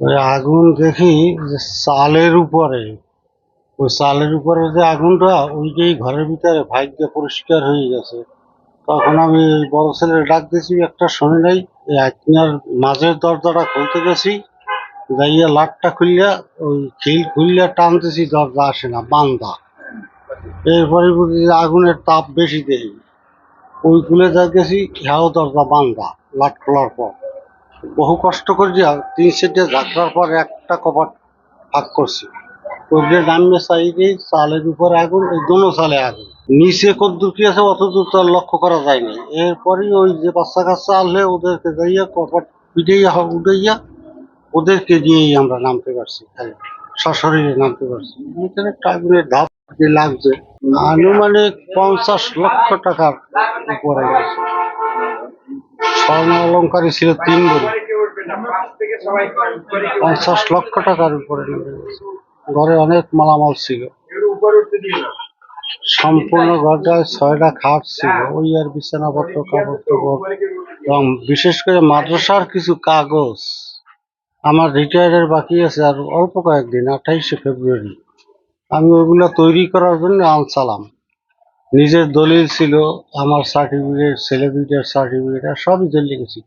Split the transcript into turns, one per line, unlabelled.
ওই আগুন দেখি যে চালের উপরে। ওই চালের উপরে যে আগুনটা, ওইটাই ঘরের ভিতরে ভাগ্যে পরিষ্কার হয়ে গেছে। তখন আমি বড় ছেলে ডাক দিয়েছি, একটা শুনে নাই আত্মীয়ার মাঝের দরজাটা খুলতে গেছি, যাইয়া লাটটা খুললিয়া, ওই খিল খুললিয়া টানতেছি, দরজা আসে না, বান্দা। এরপরে আগুনের তাপ বেশি দেই। ওই খুলে যা গেছি হ্যাও দরজা বান্দা, লাট খোলার পর। বহু কষ্ট করে যে তিন সেটে ঝাঁকড়ার পর একটা কপাট ভাগ করছি। ওইটা নামে সাইডে চালের উপরে আগুন ওই দোনো চালে আগুন। নিচে কদ্দুর কি আছে অত দূর তো আর লক্ষ্য করা যায়নি এরপরই ওই যে বাচ্চা কাচ্চা আনলে ওদেরকে যাইয়া কপাট পিটাইয়া উঠাইয়া ওদেরকে দিয়েই আমরা নামতে পারছি। খালি সশরীরে নামতে পারছি। এখানে আগুনের ধাপ যে লাগছে, আনুমানিক পঞ্চাশ লক্ষ টাকার উপরে গেছে স্বর্ণ অলঙ্কারই ছিল তিন ভরি পঞ্চাশ লক্ষ টাকার উপরে ঘরে অনেক মালামাল ছিল। সম্পূর্ণ ঘরটায় ছয়টা খাট ছিল। ওই আর বিছানাপত্র কাপড় এবং বিশেষ করে মাদ্রাসার কিছু কাগজ। আমার রিটায়ারের বাকি আছে আর অল্প কয়েকদিন, আঠাইশে ফেব্রুয়ারি। আমি ওইগুলো তৈরি করার জন্য আনসালাম। নিজের দলিল ছিল আমার সার্টিফিকেট ছেলে সার্টিফিকেট আর সবই দলিল গেছি